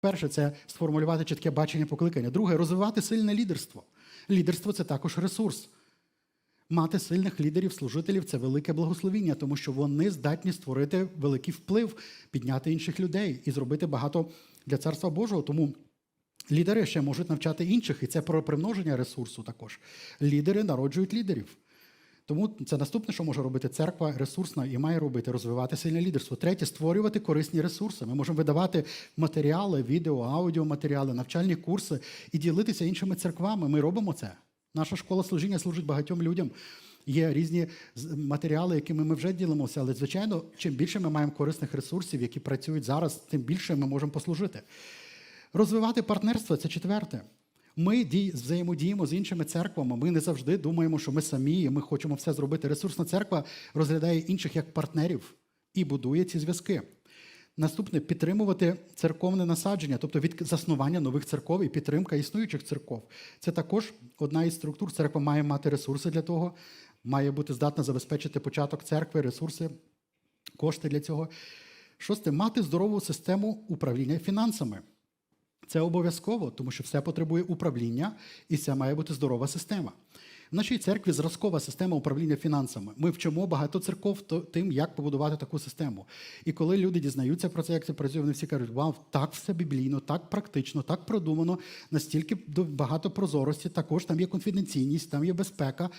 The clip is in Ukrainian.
Перше, це сформулювати чітке бачення покликання. Друге, розвивати сильне лідерство. Лідерство це також ресурс. Мати сильних лідерів, служителів це велике благословіння, тому що вони здатні створити великий вплив, підняти інших людей і зробити багато для царства Божого. Тому лідери ще можуть навчати інших, і це про примноження ресурсу також. Лідери народжують лідерів. Тому це наступне, що може робити церква ресурсна і має робити розвивати сильне лідерство. Третє створювати корисні ресурси. Ми можемо видавати матеріали, відео, аудіоматеріали, навчальні курси і ділитися іншими церквами. Ми робимо це. Наша школа служіння служить багатьом людям. Є різні матеріали, якими ми вже ділимося, але звичайно, чим більше ми маємо корисних ресурсів, які працюють зараз, тим більше ми можемо послужити. Розвивати партнерство це четверте. Ми взаємодіємо з іншими церквами. Ми не завжди думаємо, що ми самі, і ми хочемо все зробити. Ресурсна церква розглядає інших як партнерів і будує ці зв'язки. Наступне підтримувати церковне насадження, тобто від заснування нових церков і підтримка існуючих церков. Це також одна із структур. Церква має мати ресурси для того, має бути здатна забезпечити початок церкви, ресурси, кошти для цього. Шосте мати здорову систему управління фінансами. Це обов'язково, тому що все потребує управління, і це має бути здорова система. В нашій церкві зразкова система управління фінансами. Ми вчимо багато церков тим, як побудувати таку систему. І коли люди дізнаються про це, як це працює, вони всі кажуть, вау, так все біблійно, так практично, так продумано, настільки багато прозорості, також там є конфіденційність, там є безпека.